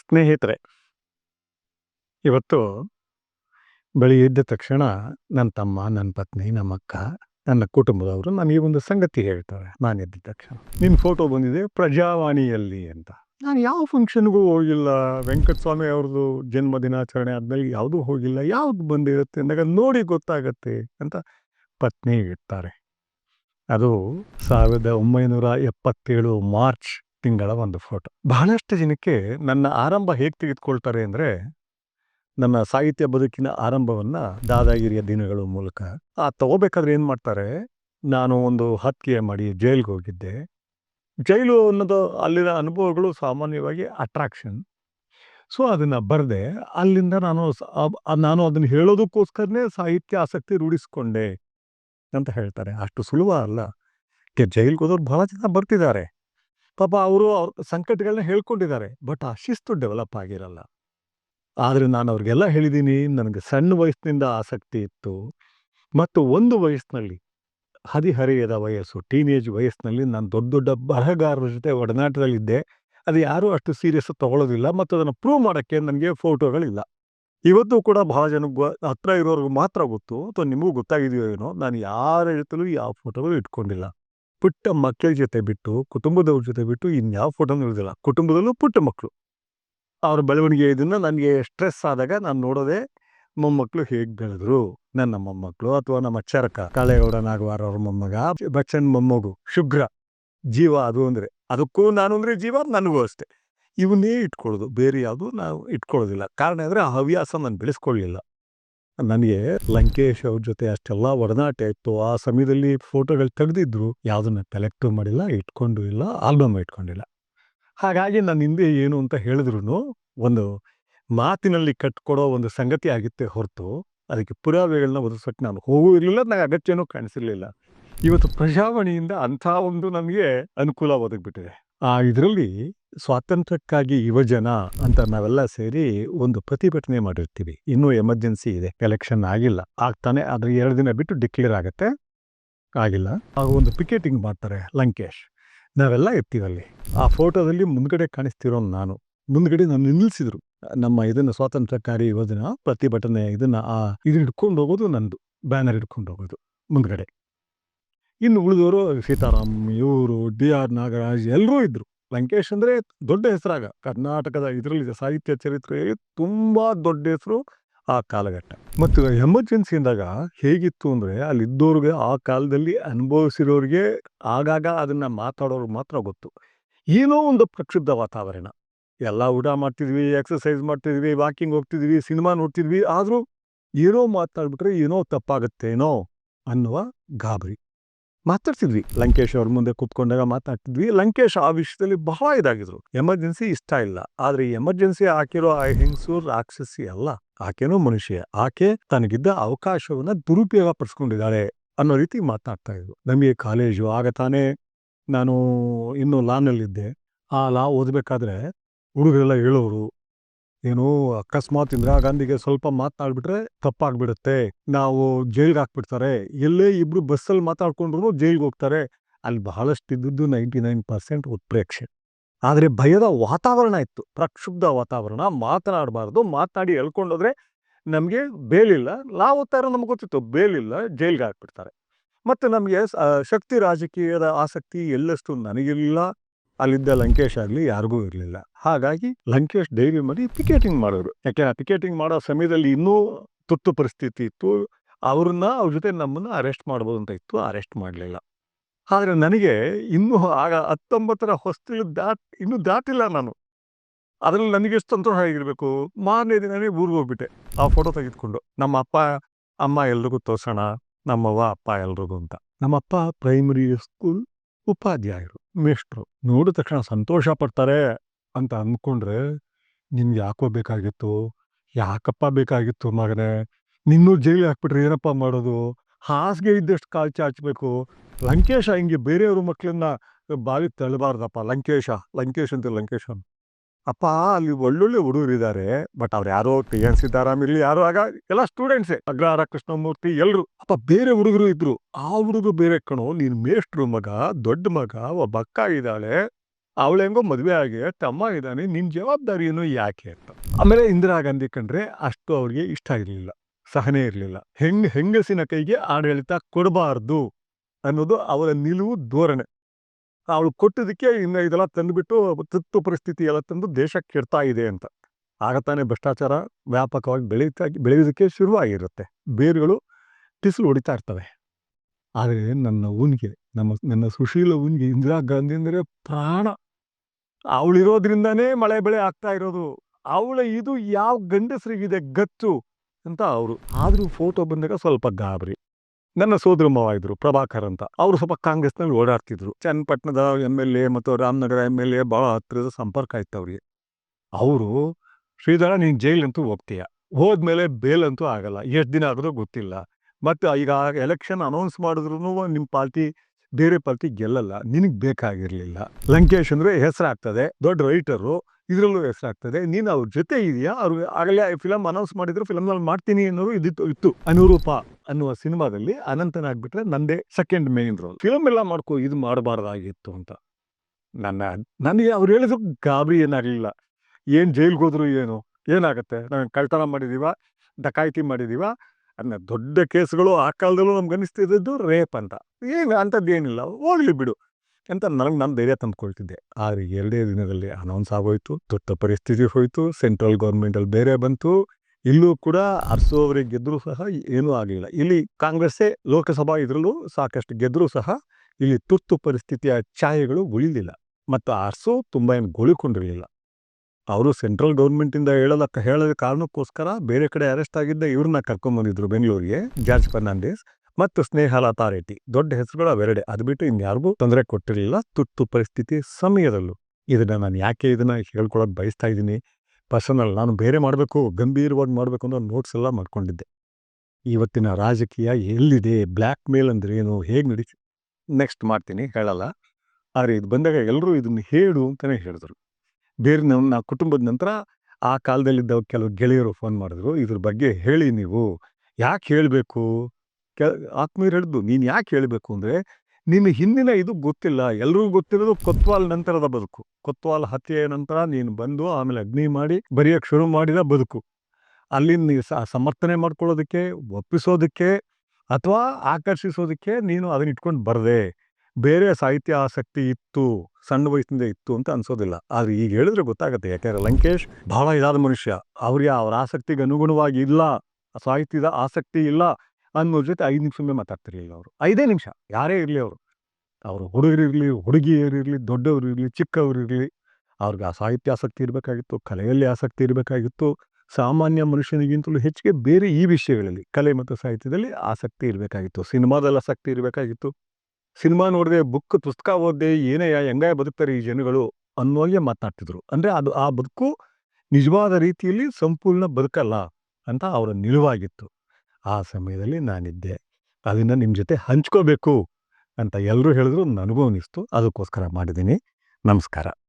ಸ್ನೇಹಿತರೆ, ಇವತ್ತು ಬೆಳಿಗ್ಗೆ ಎದ್ದ ತಕ್ಷಣ ನನ್ನ ತಮ್ಮ ನನ್ನ ಪತ್ನಿ, ನಮ್ಮ ಅಕ್ಕ, ನನ್ನ ಕುಟುಂಬದವರು ನನಗೆ ಒಂದು ಸಂಗತಿ ಹೇಳ್ತಾರೆ. ನಾನು ಎದ್ದ ತಕ್ಷಣ ನಿನ್ನ ಫೋಟೋ ಬಂದಿದೆ ಪ್ರಜಾವಾಣಿಯಲ್ಲಿ ಅಂತ. ನಾನು ಯಾವ ಫಂಕ್ಷನ್ಗೂ ಹೋಗಿಲ್ಲ, ವೆಂಕಟಸ್ವಾಮಿ ಅವ್ರದ್ದು ಜನ್ಮ ದಿನಾಚರಣೆ ಆದ್ಮೇಲೆ ಯಾವುದೂ ಹೋಗಿಲ್ಲ, ಯಾವ್ದು ಬಂದಿರುತ್ತೆ ಅಂದಾಗ ನೋಡಿ ಗೊತ್ತಾಗತ್ತೆ ಅಂತ ಪತ್ನಿ ಇರ್ತಾರೆ ಅದು ಸಾವಿರದ ಒಂಬೈನೂರ ಎಪ್ಪತ್ತೇಳು ಮಾರ್ಚ್ ತಿಂಗಳ ಒಂದು ಫೋಟೋ. ಬಹಳಷ್ಟು ಜನಕ್ಕೆ ನನ್ನ ಆರಂಭ ಹೇಗೆ ತೆಗೆದುಕೊಳ್ತಾರೆ ಅಂದರೆ, ನನ್ನ ಸಾಹಿತ್ಯ ಬದುಕಿನ ಆರಂಭವನ್ನು ದಾದಾಗಿರಿಯ ದಿನಗಳ ಮೂಲಕ. ಆ ತಗೋಬೇಕಾದ್ರೆ ಏನು ಮಾಡ್ತಾರೆ, ನಾನು ಒಂದು ಹತ್ಯೆ ಮಾಡಿ ಜೈಲ್ಗೆ ಹೋಗಿದ್ದೆ. ಜೈಲು ಅನ್ನೋದು ಅಲ್ಲಿನ ಅನುಭವಗಳು ಸಾಮಾನ್ಯವಾಗಿ ಅಟ್ರಾಕ್ಷನ್ ಸೊ ಅದನ್ನು ಬರೆದೆ. ಅಲ್ಲಿಂದ ನಾನು ನಾನು ಅದನ್ನು ಹೇಳೋದಕ್ಕೋಸ್ಕರನೇ ಸಾಹಿತ್ಯ ಆಸಕ್ತಿ ರೂಢಿಸ್ಕೊಂಡೆ ಅಂತ ಹೇಳ್ತಾರೆ. ಅಷ್ಟು ಸುಲಭ ಅಲ್ಲ. ಜೈಲ್ಗೆ ಹೋದವ್ರು ಬಹಳ ಜನ ಬರ್ತಿದ್ದಾರೆ. ಪಾಪ ಅವರು ಅವ್ರ ಸಂಕಟಗಳನ್ನ ಹೇಳ್ಕೊಂಡಿದ್ದಾರೆ. ಬಟ್ ಆ ಶಿಸ್ತು ಡೆವಲಪ್ ಆಗಿರಲ್ಲ. ಆದರೆ ನಾನು ಅವ್ರಿಗೆಲ್ಲ ಹೇಳಿದ್ದೀನಿ, ನನಗೆ ಸಣ್ಣ ವಯಸ್ಸಿನಿಂದ ಆಸಕ್ತಿ ಇತ್ತು. ಮತ್ತು ಒಂದು ವಯಸ್ಸಿನಲ್ಲಿ ಹದಿಹರೆಯದ ವಯಸ್ಸು, ಟೀನೇಜ್ ವಯಸ್ಸಿನಲ್ಲಿ ನಾನು ದೊಡ್ಡ ದೊಡ್ಡ ಬರಹಗಾರರ ಜೊತೆ ಒಡನಾಟದಲ್ಲಿದ್ದೆ. ಅದು ಯಾರೂ ಅಷ್ಟು ಸೀರಿಯಸ್ ತಗೊಳ್ಳೋದಿಲ್ಲ ಮತ್ತು ಅದನ್ನು ಪ್ರೂವ್ ಮಾಡೋಕ್ಕೆ ನನಗೆ ಫೋಟೋಗಳಿಲ್ಲ. ಇವತ್ತು ಕೂಡ ಬಹಳ ಜನ ಹತ್ರ ಇರೋರ್ಗೆ ಮಾತ್ರ ಗೊತ್ತು. ಅಥವಾ ನಿಮಗೂ ಗೊತ್ತಾಗಿದೆಯೋ ಏನೋ, ನಾನು ಯಾರ ಜೊತೆಲೂ ಯಾವ ಫೋಟೋಗಳು ಇಟ್ಕೊಂಡಿಲ್ಲ. ಪುಟ್ಟ ಮಕ್ಕಳ ಜೊತೆ ಬಿಟ್ಟು, ಕುಟುಂಬದವ್ರ ಜೊತೆ ಬಿಟ್ಟು ಇನ್ಯಾವ ಫೋಟೋನು ಇರೋದಿಲ್ಲ. ಕುಟುಂಬದಲ್ಲೂ ಪುಟ್ಟ ಮಕ್ಕಳು ಅವ್ರ ಬೆಳವಣಿಗೆ ಇದನ್ನು ನನಗೆ ಸ್ಟ್ರೆಸ್ ಆದಾಗ ನಾನು ನೋಡೋದೇ ಮೊಮ್ಮಕ್ಕಳು ಹೇಗೆ ಬೆಳೆದ್ರು. ನನ್ನ ಮೊಮ್ಮಕ್ಕಳು ಅಥವಾ ನಮ್ಮ ಚರಕ ಕಾಳೇಗೌಡ ನಾಗವಾರ ಅವ್ರ ಮೊಮ್ಮಗ, ಬಚ್ಚನ್ ಮೊಮ್ಮಗು ಶುಭ್ರ ಜೀವ ಅದು ಅಂದರೆ. ಅದಕ್ಕೂ ನಾನು ಅಂದರೆ ಜೀವ, ನನಗೂ ಅಷ್ಟೇ. ಇವನ್ನೇ ಇಟ್ಕೊಳ್ಳೋದು. ಬೇರೆ ಯಾವುದು ನಾವು ಇಟ್ಕೊಳ್ಳೋದಿಲ್ಲ. ಕಾರಣ ಅಂದರೆ ಆ ಹವ್ಯಾಸ ನಾನು ಬೆಳೆಸ್ಕೊಳ್ಳಿಲ್ಲ ನನಗೆ ಲಂಕೇಶ್ ಅವ್ರ ಜೊತೆ ಅಷ್ಟೆಲ್ಲ ಒಡನಾಟ ಇತ್ತು. ಆ ಸಮಯದಲ್ಲಿ ಫೋಟೋಗಳು ತೆಗೆದಿದ್ರು. ಯಾವುದನ್ನ ಕಲೆಕ್ಟು ಮಾಡಿಲ್ಲ, ಇಟ್ಕೊಂಡು ಇಲ್ಲ, ಆಲ್ಬಮ್ ಇಟ್ಕೊಂಡಿಲ್ಲ. ಹಾಗಾಗಿ ನಾನು ಹಿಂದೆ ಏನು ಅಂತ ಹೇಳಿದ್ರು ಒಂದು ಮಾತಿನಲ್ಲಿ ಕಟ್ಕೊಡೋ ಒಂದು ಸಂಗತಿ ಆಗಿತ್ತೆ ಹೊರತು ಅದಕ್ಕೆ ಪುರಾವೆಗಳನ್ನ ಒದಗಿಸೋಕೆ ನಾನು ಹೋಗೂ ಇರಲಿಲ್ಲ, ನನಗೆ ಅಗತ್ಯನೂ ಕಾಣಿಸಿರ್ಲಿಲ್ಲ. ಇವತ್ತು ಪ್ರಜಾವಣಿಯಿಂದ ಅಂಥ ಒಂದು ನನಗೆ ಅನುಕೂಲ ಒದಗಿಬಿಟ್ಟಿದೆ. ಆ ಇದರಲ್ಲಿ ಸ್ವಾತಂತ್ರ್ಯಕ್ಕಾಗಿ ಯುವಜನ ಅಂತ ನಾವೆಲ್ಲ ಸೇರಿ ಒಂದು ಪ್ರತಿಭಟನೆ ಮಾಡಿರ್ತೀವಿ. ಇನ್ನೂ ಎಮರ್ಜೆನ್ಸಿ ಇದೆ. ಎಲೆಕ್ಷನ್ ಆಗಿಲ್ಲ. ಆಗ್ತಾನೆ. ಆದ್ರೆ ಎರಡು ದಿನ ಬಿಟ್ಟು ಡಿಕ್ಲೇರ್ ಆಗುತ್ತೆ. ಆಗಿಲ್ಲ. ಆಗ ಒಂದು ಪಿಕೆಟಿಂಗ್ ಮಾಡ್ತಾರೆ ಲಂಕೇಶ್. ನಾವೆಲ್ಲ ಇರ್ತೀವಲ್ಲಿ ಆ ಫೋಟೋದಲ್ಲಿ ಮುಂದ್ಗಡೆ ಕಾಣಿಸ್ತಿರೋ ನಾನು. ಮುಂದ್ಗಡೆ ನಾನು ನಿಲ್ಲಿಸಿದ್ರು. ನಮ್ಮ ಇದನ್ನ ಸ್ವಾತಂತ್ರ್ಯಕಾರಿ ಯುವಜನ ಪ್ರತಿಭಟನೆ ಇದನ್ನ ಆ ಇದನ್ನ ಹಿಡ್ಕೊಂಡು ಹೋಗೋದು ನಂದು. ಬ್ಯಾನರ್ ಹಿಡ್ಕೊಂಡು ಹೋಗೋದು ಮುಂದ್ಗಡೆ. ಇನ್ನು ಉಳಿದವರು ಸೀತಾರಾಮ್ ಇವರು ಡಿ ಆರ್ ನಾಗರಾಜ್ ಎಲ್ಲರೂ ಇದ್ರು. ಲಂಕೇಶ್ ಅಂದ್ರೆ ದೊಡ್ಡ ಹೆಸರಾಗ ಕರ್ನಾಟಕದ ಇದರಲ್ಲಿ ಸಾಹಿತ್ಯ ಚರಿತ್ರೆಯಲ್ಲಿ ತುಂಬಾ ದೊಡ್ಡ ಹೆಸರು ಆ ಕಾಲಘಟ್ಟ. ಮತ್ತು ಎಮರ್ಜೆನ್ಸಿ ಅಂದಾಗ ಹೇಗಿತ್ತು ಅಂದ್ರೆ ಅಲ್ಲಿದ್ದವ್ರಿಗೆ ಆ ಕಾಲದಲ್ಲಿ ಅನುಭವಿಸಿರೋರಿಗೆ ಆಗಾಗ ಅದನ್ನ ಮಾತಾಡೋರು ಮಾತ್ರ ಗೊತ್ತು. ಏನೋ ಒಂದು ಪ್ರಕ್ಷುಬ್ಧ ವಾತಾವರಣ. ಎಲ್ಲ ಊಟ ಮಾಡ್ತಿದ್ವಿ ಎಕ್ಸಸೈಸ್ ಮಾಡ್ತಿದ್ವಿ ವಾಕಿಂಗ್ ಹೋಗ್ತಿದ್ವಿ ಸಿನಿಮಾ ನೋಡ್ತಿದ್ವಿ, ಆದರೂ ಏನೋ ಮಾತಾಡ್ಬಿಟ್ರೆ ಏನೋ ತಪ್ಪಾಗತ್ತೇನೋ ಅನ್ನುವ ಗಾಬರಿ. ಮಾತಾಡ್ತಿದ್ವಿ. ಲಂಕೇಶ್ ಅವ್ರ ಮುಂದೆ ಕೂತ್ಕೊಂಡಾಗ ಮಾತಾಡ್ತಿದ್ವಿ. ಲಂಕೇಶ್ ಆ ವಿಷಯದಲ್ಲಿ ಬಹಳ ಇದಾಗಿದ್ರು. ಎಮರ್ಜೆನ್ಸಿ ಇಷ್ಟ ಇಲ್ಲ. ಆದ್ರೆ ಎಮರ್ಜೆನ್ಸಿ ಹಾಕಿರೋ ಆ ಹೆಂಗಸು ರಾಕ್ಷಸಿ ಅಲ್ಲ. ಆಕೆನೂ ಮನುಷ್ಯ. ಆಕೆ ತನಗಿದ್ದ ಅವಕಾಶವನ್ನ ದುರುಪಯೋಗ ಪಡಿಸ್ಕೊಂಡಿದ್ದಾಳೆ ಅನ್ನೋ ರೀತಿ ಮಾತಾಡ್ತಾ ಇದ್ರು. ನಮಗೆ ಕಾಲೇಜು, ಆಗ ತಾನೇ ನಾನು ಇನ್ನು ಲಾನಲ್ಲಿದ್ದೆ. ಆ ಲಾ ಓದಬೇಕಾದ್ರೆ ಹುಡುಗರೆಲ್ಲ ಹೇಳೋರು ಏನು ಅಕಸ್ಮಾತ್ ಇಂದಿರಾ ಗಾಂಧಿಗೆ ಸ್ವಲ್ಪ ಮಾತನಾಡ್ಬಿಟ್ರೆ ತಪ್ಪಾಗ್ಬಿಡುತ್ತೆ. ನಾವು ಜೈಲ್ಗೆ ಹಾಕ್ಬಿಡ್ತಾರೆ. ಎಲ್ಲೇ ಇಬ್ರು ಬಸ್ಸಲ್ಲಿ ಮಾತಾಡ್ಕೊಂಡ್ರು ಜೈಲ್ಗೆ ಹೋಗ್ತಾರೆ. ಅಲ್ಲಿ ಬಹಳಷ್ಟು ಇದ್ದಿದ್ದು ನೈಂಟಿ ನೈನ್ ಪರ್ಸೆಂಟ್ ಉತ್ಪ್ರೇಕ್ಷೆ ಆದರೆ ಭಯದ ವಾತಾವರಣ ಇತ್ತು. ಪ್ರಕ್ಷುಬ್ಧ ವಾತಾವರಣ. ಮಾತನಾಡಬಾರ್ದು. ಮಾತನಾಡಿ ಹೇಳ್ಕೊಂಡೋದ್ರೆ ನಮಗೆ ಬೇಲಿಲ್ಲ. ನಾವು ಇರೋ ನಮ್ಗೆ ಗೊತ್ತಿತ್ತು. ಬೇಲಿಲ್ಲ. ಜೈಲ್ಗೆ ಹಾಕ್ಬಿಡ್ತಾರೆ. ಮತ್ತು ನಮಗೆ ಶಕ್ತಿ ರಾಜಕೀಯದ ಆಸಕ್ತಿ ಎಲ್ಲಷ್ಟು ನನಗಿರಲಿಲ್ಲ ಅಲ್ಲಿದ್ದ ಲಂಕೇಶ್ ಆಗಲಿ ಯಾರಿಗೂ ಇರಲಿಲ್ಲ. ಹಾಗಾಗಿ ಲಂಕೇಶ್ ಡೈರಿ ಮಾಡಿ ಪಿಕೆಟಿಂಗ್ ಮಾಡೋರು. ಯಾಕೆ, ಆ ಪಿಕೆಟಿಂಗ್ ಮಾಡೋ ಸಮಯದಲ್ಲಿ ಇನ್ನೂ ತುರ್ತು ಪರಿಸ್ಥಿತಿ ಇತ್ತು. ಅವ್ರನ್ನ ಅವ್ರ ಜೊತೆ ನಮ್ಮನ್ನು ಅರೆಸ್ಟ್ ಮಾಡ್ಬೋದು ಅಂತ ಇತ್ತು. ಅರೆಸ್ಟ್ ಮಾಡಲಿಲ್ಲ. ಆದರೆ ನನಗೆ ಇನ್ನೂ ಆಗ ಹತ್ತೊಂಬತ್ತರ ಹೊಸ್ತಿಲು ದಾಟ್, ಇನ್ನೂ ದಾಟಿಲ್ಲ ನಾನು. ಅದರಲ್ಲಿ ನನಗೆ ಎಷ್ಟು ಸಂತೋಷ ಆಗಿರಬೇಕು. ಮಾರನೇ ದಿನವೇ ಊರಿಗೆ ಹೋಗ್ಬಿಟ್ಟೆ. ಆ ಫೋಟೋ ತೆಗೆದುಕೊಂಡು. ನಮ್ಮ ಅಪ್ಪ, ಅಮ್ಮ ಎಲ್ರಿಗೂ ತೋರ್ಸೋಣ. ನಮ್ಮವ್ವ, ಅಪ್ಪ ಎಲ್ರಿಗೂ ಅಂತ. ನಮ್ಮಪ್ಪ ಪ್ರೈಮರಿ ಸ್ಕೂಲ್ ಉಪಾಧ್ಯಾಯರು, ಮೇಷ್ಟ್ರು ನೋಡಿದ ತಕ್ಷಣ ಸಂತೋಷ ಪಡ್ತಾರೆ ಅಂತ ಅಂದ್ಕೊಂಡ್ರೆ, ನಿನ್ಗೆ ಯಾಕೋ ಬೇಕಾಗಿತ್ತು? ಯಾಕಪ್ಪ ಬೇಕಾಗಿತ್ತು ಮಗನೇ? ನಿನ್ನೂ ಜೈಲಿಗೆ ಹಾಕ್ಬಿಟ್ರೆ ಏನಪ್ಪ ಮಾಡೋದು? ಹಾಸಿಗೆ ಇದ್ದಷ್ಟು ಕಾಲು ಚಾಚಬೇಕು. ಲಂಕೇಶ ಹಿಂಗೆ ಬೇರೆಯವ್ರ ಮಕ್ಕಳನ್ನ ಬಾವಿ ತಳ್ಳಬಾರ್ದಪ್ಪ ಲಂಕೇಶ, ಲಂಕೇಶ್ ಅಂತ ಲಂಕೇಶ. ಅಪ್ಪ, ಅಲ್ಲಿ ಒಳ್ಳೊಳ್ಳೆ ಹುಡುಗರಿದ್ದಾರೆ ಬಟ್ ಅವ್ರು ಯಾರೋ ಟಿ ಎನ್ ಸೀತಾರಾಮ್ ಇರ್ಲಿ, ಯಾರೋ ಆಗ ಎಲ್ಲ ಸ್ಟೂಡೆಂಟ್ಸೇ ಅಗ್ರಹಾರ ಕೃಷ್ಣಮೂರ್ತಿ ಎಲ್ರು. ಅಪ್ಪ, ಬೇರೆ ಹುಡುಗರು ಇದ್ರು. ಆ ಹುಡುಗರು ಬೇರೆ ಕಣೋ, ನೀನ್ ಮೇಷ್ಟ್ರು ಮಗ, ದೊಡ್ಡ ಮಗ, ಒಬ್ಬ ಅಕ್ಕ ಇದ್ದಾಳೆ. ಅವಳು ಹೆಂಗೋ ಮದುವೆ ಆಗಿ, ತಮ್ಮ ಇದ್ದಾನೆ, ನಿನ್ ಜವಾಬ್ದಾರಿ ಏನು ಯಾಕೆ ಅಂತ. ಆಮೇಲೆ ಇಂದಿರಾ ಗಾಂಧಿ ಕಂಡ್ರೆ ಅಷ್ಟು ಅವ್ರಿಗೆ ಇಷ್ಟ ಇರಲಿಲ್ಲ. ಸಹನೆ ಇರಲಿಲ್ಲ. ಹೆಂಗ್, ಹೆಂಗಸಿನ ಕೈಗೆ ಆಡಳಿತ ಕೊಡಬಾರ್ದು ಅನ್ನೋದು ಅವರ ನಿಲುವು ಧೋರಣೆ. ಅವಳು ಕೊಟ್ಟಿದ್ದಕ್ಕೆ ಇನ್ನು ಇದೆಲ್ಲ ತಂದುಬಿಟ್ಟು ತುರ್ತು ಪರಿಸ್ಥಿತಿ ಎಲ್ಲ ತಂದು ದೇಶ ಕೆಡ್ತಾ ಇದೆ ಅಂತ. ಆಗ ತಾನೇ ಭ್ರಷ್ಟಾಚಾರ ವ್ಯಾಪಕವಾಗಿ ಬೆಳೀತಾ ಬೆಳೆಯೋದಕ್ಕೆ ಶುರುವಾಗಿರುತ್ತೆ. ಬೇರುಗಳು ಟಿಸಲು ಹೊಡಿತಾ ಇರ್ತವೆ. ಆದರೆ ನನ್ನ ಊನಿಗೆ, ನಮ್ಮ, ನನ್ನ ಸುಶೀಲ ಊನಿಗೆ ಇಂದಿರಾ ಗಾಂಧಿ ಅಂದರೆ ಪ್ರಾಣ. ಅವಳಿರೋದ್ರಿಂದನೇ ಮಳೆ ಬೆಳೆ ಆಗ್ತಾ ಇರೋದು. ಅವಳ ಇದು ಯಾವ ಗಂಡಸರಿಗಿದೆ ಗತ್ತು ಅಂತ ಅವರು. ಆದರೂ ಫೋಟೋ ಬಂದಾಗ ಸ್ವಲ್ಪ ಗಾಬರಿ. ನನ್ನ ಸೋದರ ಮಾವ ಪ್ರಭಾಕರ್ ಅಂತ. ಅವರು ಸ್ವಲ್ಪ ಕಾಂಗ್ರೆಸ್ನಲ್ಲಿ ಓಡಾಡ್ತಿದ್ರು. ಚನ್ನಪಟ್ಟಣದ ಎಂ ಎಲ್ ಎ ಮತ್ತು ರಾಮನಗರ ಎಂ ಎಲ್ ಎ ಭಾಳ ಹತ್ತಿರದ ಸಂಪರ್ಕ ಇತ್ತು ಅವ್ರಿಗೆ. ಅವರು, ಶ್ರೀಧರ ನೀನು ಜೈಲಂತೂ ಹೋಗ್ತೀಯ. ಹೋದ್ಮೇಲೆ ಬೇಲ್ ಅಂತೂ ಆಗಲ್ಲ. ಎಷ್ಟು ದಿನ ಆದರೂ ಗೊತ್ತಿಲ್ಲ. ಮತ್ತು ಈಗ ಎಲೆಕ್ಷನ್ ಅನೌನ್ಸ್ ಮಾಡಿದ್ರು ನಿಮ್ಮ ಪಾರ್ಟಿ ಬೇರೆ ಪಾರ್ಟಿ ಗೆಲ್ಲಲ್ಲ. ನಿನಗೆ ಬೇಕಾಗಿರಲಿಲ್ಲ. ಲಂಕೇಶ್ ಅಂದರೆ ಹೆಸರಾಗ್ತದೆ. ದೊಡ್ಡ ರೈಟರು, ಇದರಲ್ಲೂ ಹೆಸರಾಗ್ತದೆ. ನೀನು ಅವ್ರ ಜೊತೆ ಇದೆಯಾ? ಅವ್ರು ಆಗಲೇ ಫಿಲಮ್ ಅನೌನ್ಸ್ ಮಾಡಿದ್ರು ಫಿಲಮ್ನಲ್ಲಿ ಮಾಡ್ತೀನಿ ಅನ್ನೋರು ಇದಿತ್ತು, ಇತ್ತು. ಅನುರೂಪ. ಅನ್ನುವ ಸಿನಿಮಾದಲ್ಲಿ ಅನಂತನಾಗ್ಬಿಟ್ರೆ ನಂದೇ ಸೆಕೆಂಡ್ ಮೇನ್ ರೋಲ್ ಫಿಲಮ್ ಎಲ್ಲ ಮಾಡ್ಕೋ ಇದು ಮಾಡಬಾರ್ದಾಗಿತ್ತು ಅಂತ. ನನ್ನ ನನಗೆ ಅವ್ರು ಹೇಳಿದ್ರು, ಗಾಬರಿ ಏನಾಗಲಿಲ್ಲ. ಏನು ಜೈಲ್ಗೆ ಹೋದ್ರು ಏನು? ಏನಾಗುತ್ತೆ? ನಾವು ಕಳ್ತನ ಮಾಡಿದೀವ? ಡಕಾಯಿತಿ ಮಾಡಿದೀವ? ಅದನ್ನ ದೊಡ್ಡ ಕೇಸ್ಗಳು ಆ ಕಾಲದಲ್ಲೂ ನಮ್ಗೆ ಅನಿಸ್ತಿದ್ದು ರೇಪ್ ಅಂತ. ಏನು ಅಂಥದ್ದು ಏನಿಲ್ಲ. ಹೋಗ್ಲಿ ಬಿಡು ಅಂತ ನನಗೆ ನಾನು ಧೈರ್ಯ ತಂದ್ಕೊಳ್ತಿದ್ದೆ. ಆದರೆ ಎರಡೇ ದಿನದಲ್ಲಿ ಅನೌನ್ಸ್ ಆಗೋಯ್ತು, ದೊಡ್ಡ ಪರಿಸ್ಥಿತಿ ಹೋಯಿತು ಸೆಂಟ್ರಲ್ ಗೌರ್ಮೆಂಟಲ್ಲಿ ಬೇರೆ ಬಂತು. ಇಲ್ಲೂ ಕೂಡ ಅರ್ಸು ಗೆದ್ದರೂ ಸಹ ಏನೂ ಆಗಲಿಲ್ಲ ಇಲ್ಲಿ ಕಾಂಗ್ರೆಸ್ಸೇ ಲೋಕಸಭಾ ಇದರಲ್ಲೂ ಸಾಕಷ್ಟು ಗೆದ್ದರೂ ಸಹ ಇಲ್ಲಿ ತುರ್ತು ಪರಿಸ್ಥಿತಿಯ ಛಾಯೆಗಳು ಉಳಿಲಿಲ್ಲ. ಮತ್ತು ಅರ್ಸು ತುಂಬ ಏನು ಗೊಳಿಕೊಂಡಿರಲಿಲ್ಲ. ಅವರು ಸೆಂಟ್ರಲ್ ಗೌರ್ಮೆಂಟಿಂದ ಹೇಳೋದಕ್ಕೆ ಹೇಳೋದ ಕಾರಣಕ್ಕೋಸ್ಕರ ಬೇರೆ ಕಡೆ ಅರೆಸ್ಟ್ ಆಗಿದ್ದ ಇವ್ರನ್ನ ಕರ್ಕೊಂಬಂದಿದ್ರು ಬೆಂಗಳೂರಿಗೆ, ಜಾರ್ಜ್ ಫರ್ನಾಂಡಿಸ್ ಮತ್ತು ಸ್ನೇಹಲತಾ ರೆಡ್ಡಿ. ದೊಡ್ಡ ಹೆಸರುಗಳು ಅವೆರಡೆ. ಅದು ಬಿಟ್ಟು ಇನ್ಯಾರಿಗೂ ತೊಂದರೆ ಕೊಟ್ಟಿರಲಿಲ್ಲ. ತುರ್ತು ಪರಿಸ್ಥಿತಿ ಸಮಯದಲ್ಲೂ. ಇದನ್ನ ನಾನು ಯಾಕೆ ಇದನ್ನ ಹೇಳ್ಕೊಳಕ್ ಬಯಸ್ತಾ ಇದ್ದೀನಿ? ಪರ್ಸನಲ್ ನಾನು ಬೇರೆ ಮಾಡಬೇಕು, ಗಂಭೀರವಾಗಿ ಮಾಡಬೇಕು ಅನ್ನೋ ನೋಟ್ಸ್ ಎಲ್ಲ ಮಾಡ್ಕೊಂಡಿದ್ದೆ. ಇವತ್ತಿನ ರಾಜಕೀಯ ಎಲ್ಲಿದೆ ಬ್ಲ್ಯಾಕ್ ಮೇಲ್ ಅಂದರೆ ಏನು, ಹೇಗೆ ನಡೀತಿ? ನೆಕ್ಸ್ಟ್ ಮಾಡ್ತೀನಿ, ಹೇಳಲ್ಲ. ಆದರೆ ಇದು ಬಂದಾಗ ಎಲ್ಲರೂ ಇದನ್ನು ಹೇಳು ಅಂತಲೇ ಹೇಳಿದ್ರು. ಬೇರೆ ನನ್ನ ಕುಟುಂಬದ ನಂತರ ಆ ಕಾಲದಲ್ಲಿದ್ದ ಕೆಲವು ಗೆಳೆಯರು ಫೋನ್ ಮಾಡಿದ್ರು, ಇದ್ರ ಬಗ್ಗೆ ಹೇಳಿ ನೀವು. ಯಾಕೆ ಹೇಳಬೇಕು? ಕೆ ಆತ್ಮೀಯರು ಹೇಳಿದ್ದು ನೀನು ಯಾಕೆ ಹೇಳಬೇಕು ಅಂದರೆ ನಿನ್ನ ಹಿಂದಿನ ಇದು ಗೊತ್ತಿಲ್ಲ. ಎಲ್ರಿಗೂ ಗೊತ್ತಿರೋದು ಕೊತ್ವಾಲ್ ನಂತರದ ಬದುಕು. ಕೊತ್ವಾಲ್ ಹತ್ಯೆಯ ನಂತರ ನೀನು ಬಂದು ಆಮೇಲೆ ಅಗ್ನಿ ಮಾಡಿ ಬರೆಯೋಕ್ಕೆ ಶುರು ಮಾಡಿದ ಬದುಕು. ಅಲ್ಲಿ ಸಮರ್ಥನೆ ಮಾಡ್ಕೊಳ್ಳೋದಕ್ಕೆ, ಒಪ್ಪಿಸೋದಕ್ಕೆ ಅಥವಾ ಆಕರ್ಷಿಸೋದಕ್ಕೆ ನೀನು ಅದನ್ನ ಇಟ್ಕೊಂಡು ಬರದೆ. ಬೇರೆ ಸಾಹಿತ್ಯ ಆಸಕ್ತಿ ಇತ್ತು, ಸಣ್ಣ ವಯಸ್ಸಿಂದ ಇತ್ತು ಅಂತ ಅನ್ಸೋದಿಲ್ಲ. ಆದ್ರೆ ಈಗ ಹೇಳಿದ್ರೆ ಗೊತ್ತಾಗುತ್ತೆ. ಯಾಕಂದ್ರೆ ಲಂಕೇಶ್ ಬಹಳ ಇದಾದ ಮನುಷ್ಯ. ಅವ್ರಿಗೆ ಅವ್ರ ಆಸಕ್ತಿಗೆ ಅನುಗುಣವಾಗಿ ಇಲ್ಲ. ಸಾಹಿತ್ಯದ ಆಸಕ್ತಿ ಇಲ್ಲ. ಅನ್ನೋ ಜೊತೆ ಐದು ನಿಮಿಷ ಈಗ ಅವರು. ಐದೇ ನಿಮಿಷ. ಯಾರೇ ಇರಲಿ ಅವರು. ಅವರು ಹುಡುಗರಿರಲಿ ಹುಡುಗಿಯರಿರಲಿ ದೊಡ್ಡವರು ಇರಲಿ, ಚಿಕ್ಕವರು ಇರಲಿ, ಅವ್ರಿಗೆ ಆ ಸಾಹಿತ್ಯ ಆಸಕ್ತಿ ಇರಬೇಕಾಗಿತ್ತು, ಕಲೆಯಲ್ಲಿ ಆಸಕ್ತಿ ಇರಬೇಕಾಗಿತ್ತು, ಸಾಮಾನ್ಯ ಮನುಷ್ಯನಿಗಿಂತಲೂ ಹೆಚ್ಚಿಗೆ ಬೇರೆ ಈ ವಿಷಯಗಳಲ್ಲಿ, ಕಲೆ ಮತ್ತು ಸಾಹಿತ್ಯದಲ್ಲಿ ಆಸಕ್ತಿ ಇರಬೇಕಾಗಿತ್ತು, ಸಿನಿಮಾದಲ್ಲಿ ಆಸಕ್ತಿ ಇರಬೇಕಾಗಿತ್ತು. ಸಿನಿಮಾ ನೋಡಿದೆ ಬುಕ್ ಪುಸ್ತಕ ಓದಿದೆ ಏನೇ ಹೆಂಗಾಯ ಬದುಕ್ತಾರೆ ಈ ಜನಗಳು ಅನ್ನೋಗೆ ಮಾತನಾಡ್ತಿದ್ರು. ಅಂದರೆ ಅದು ಆ ಬದುಕು ನಿಜವಾದ ರೀತಿಯಲ್ಲಿ ಸಂಪೂರ್ಣ ಬದುಕಲ್ಲ ಅಂತ ಅವರ ನಿಲುವಾಗಿತ್ತು. ಆ ಸಮಯದಲ್ಲಿ ನಾನಿದ್ದೆ. ಅದನ್ನು ನಿಮ್ಮ ಜೊತೆ ಹಂಚ್ಕೋಬೇಕು ಅಂತ ಎಲ್ಲರೂ ಹೇಳಿದ್ರು, ನನಗೂ ಅನ್ನಿಸ್ತು ಅದಕ್ಕೋಸ್ಕರ ಮಾಡಿದ್ದೀನಿ ನಮಸ್ಕಾರ.